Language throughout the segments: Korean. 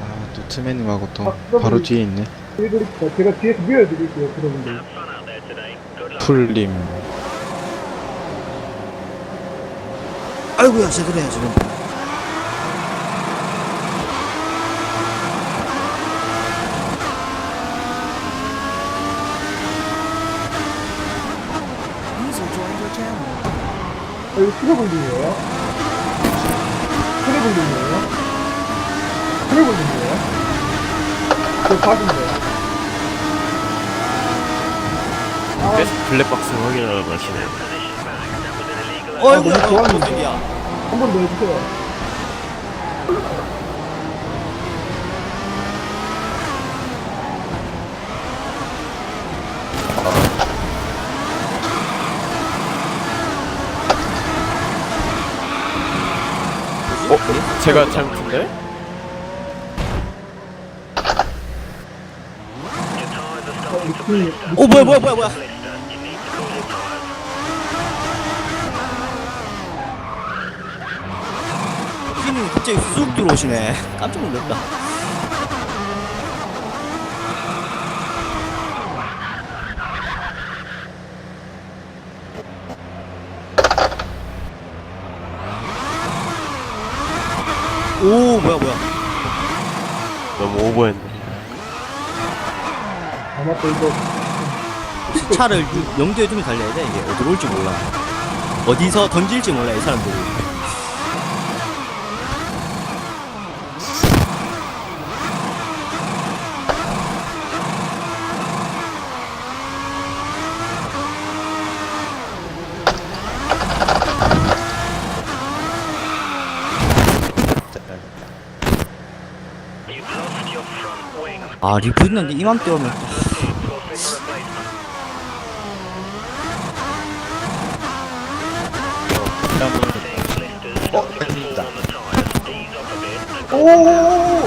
아, 또 트맨님하고 또 바로 뒤에 있네. 해드릴게요. 제가 뒤에서 밀어드릴게요, 여러분들. 풀림. 아이고야 제대로 해야지 그 아, 이거 트래블링이에요? 트래블링이에요? 트래블링이에요? 저 각인데요. 블랙박스 확인하러 가시네. 어이구야 너무 좋아하는데. 깜짝이야. 한번 더 해주세요. 어? 제가 잘못인데? 어, 느낌이, 어 뭐야 뭐야 뭐야 뭐야. 피님 갑자기 쑥 들어오시네. 깜짝 놀랐다. 오 뭐야 뭐야. 너무 오버했네. 아마 또 이거, 차를 유- 염두에 두면 달려야 돼 이게 어디로 올지 몰라 어디서 던질지 몰라 이 사람들이 아 리프 있는데 이맘때 오면 어, 뺀다. 오오오오!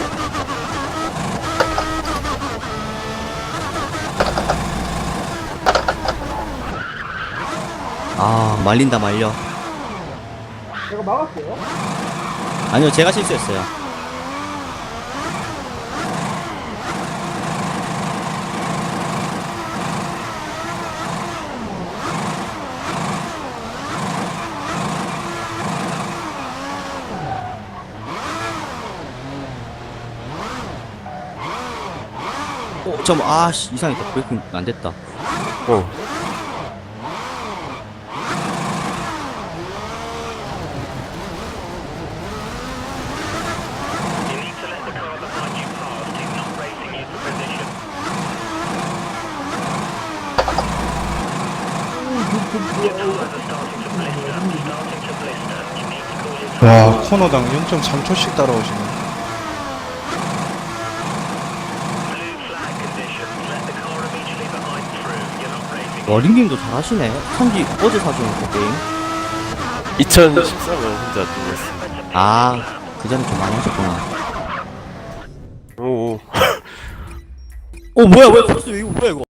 아 말린다 말려 제가 막았어요? 아니요 제가 실수했어요 어, 잠깐, 아씨, 이상했다. 브레이킹 안 됐다. 어. 와, 코너당 0.3초씩 따라오시네. 워링님도 잘하시네. 선지 어제 사주는 게임. 2013년 혼자 누웠어. 아, 그 전에 좀 많이 하셨구나. 오. 어, 뭐야, 뭐야, 벌써 이거 뭐야, 이거.